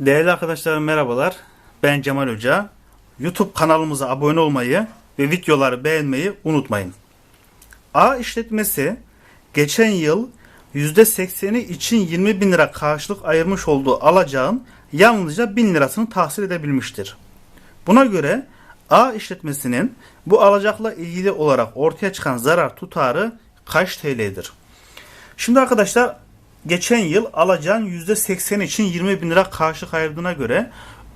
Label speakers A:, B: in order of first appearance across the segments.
A: Değerli arkadaşlarım merhabalar. Ben Cemal Hoca. YouTube kanalımıza abone olmayı ve videoları beğenmeyi unutmayın. A işletmesi geçen yıl %80'i için 20 bin lira karşılık ayırmış olduğu alacağın yalnızca 1000 lirasını tahsil edebilmiştir. Buna göre A işletmesinin bu alacakla ilgili olarak ortaya çıkan zarar tutarı kaç TL'dir? Şimdi arkadaşlar geçen yıl alacağın %80 için 20 bin lira karşılık ayırdığına göre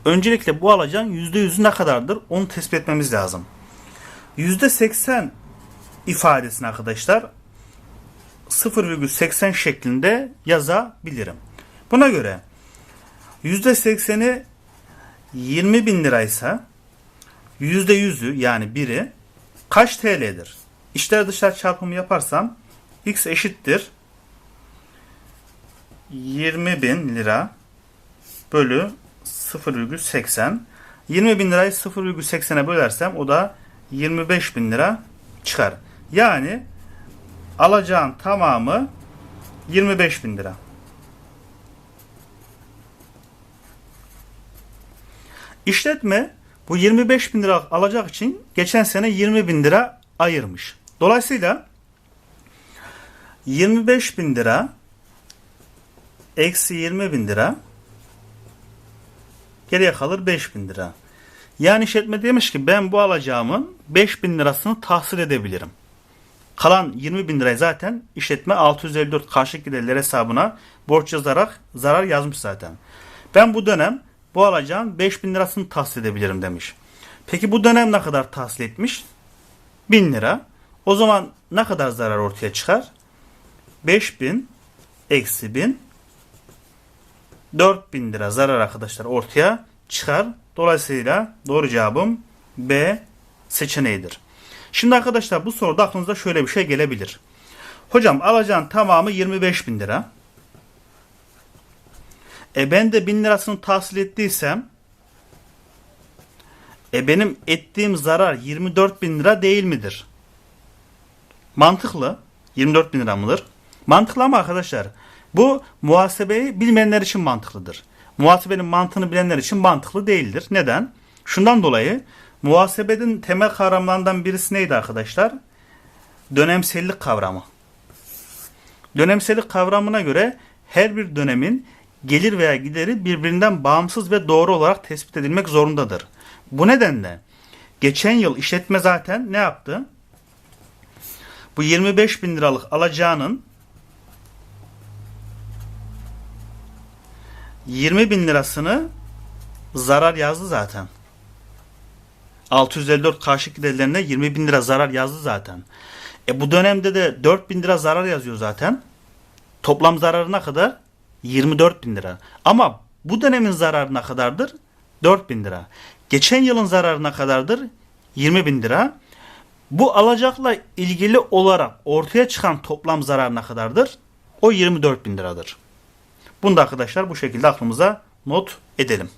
A: öncelikle bu alacağın %100'ü ne kadardır onu tespit etmemiz lazım. %80 ifadesini arkadaşlar 0,80 şeklinde yazabilirim. Buna göre %80'i 20 bin liraysa %100'ü yani biri kaç TL'dir? İçler dışlar çarpımı yaparsam x eşittir 20 bin lira bölü 0,80 20 bin lirayı 0,80'e bölersem o da 25 bin lira çıkar. Yani alacağın tamamı 25 bin lira. İşletme bu 25 bin lira alacak için geçen sene 20 bin lira ayırmış. Dolayısıyla 25 bin lira eksi 20 bin lira geriye kalır 5 bin lira. Yani işletme demiş ki ben bu alacağımın 5 bin lirasını tahsil edebilirim. Kalan 20 bin lirayı zaten işletme 654 karşılık giderler hesabına borç yazarak zarar yazmış zaten. Ben bu dönem bu alacağın 5 bin lirasını tahsil edebilirim demiş. Peki bu dönem ne kadar tahsil etmiş? 1000 lira. O zaman ne kadar zarar ortaya çıkar? 5000 eksi 1000 4000 lira zarar arkadaşlar ortaya çıkar. Dolayısıyla doğru cevabım B seçeneğidir. Şimdi arkadaşlar bu soruda aklınıza şöyle bir şey gelebilir. Hocam alacağın tamamı 25 bin lira. E ben de 1000 lirasını tahsil ettiysem e benim ettiğim zarar 24 bin lira değil midir? Mantıklı. 24 bin lira mıdır? Mantıklı ama arkadaşlar bu muhasebeyi bilmeyenler için mantıklıdır. Muhasebenin mantığını bilenler için mantıklı değildir. Neden? Şundan dolayı muhasebenin temel kavramlarından birisi neydi arkadaşlar? Dönemsellik kavramı. Dönemsellik kavramına göre her bir dönemin gelir veya gideri birbirinden bağımsız ve doğru olarak tespit edilmek zorundadır. Bu nedenle geçen yıl işletme zaten ne yaptı? Bu 25 bin liralık alacağının 20 bin lirasını zarar yazdı zaten. 654 karşı giderlerine 20 bin lira zarar yazdı zaten. E bu dönemde de 4 bin lira zarar yazıyor zaten. Toplam zararına kadar 24 bin lira. Ama bu dönemin zararına kadardır 4 bin lira. Geçen yılın zararına kadardır 20 bin lira. Bu alacakla ilgili olarak ortaya çıkan toplam zararına kadardır? O 24 bin liradır. Bunu da arkadaşlar bu şekilde aklımıza not edelim.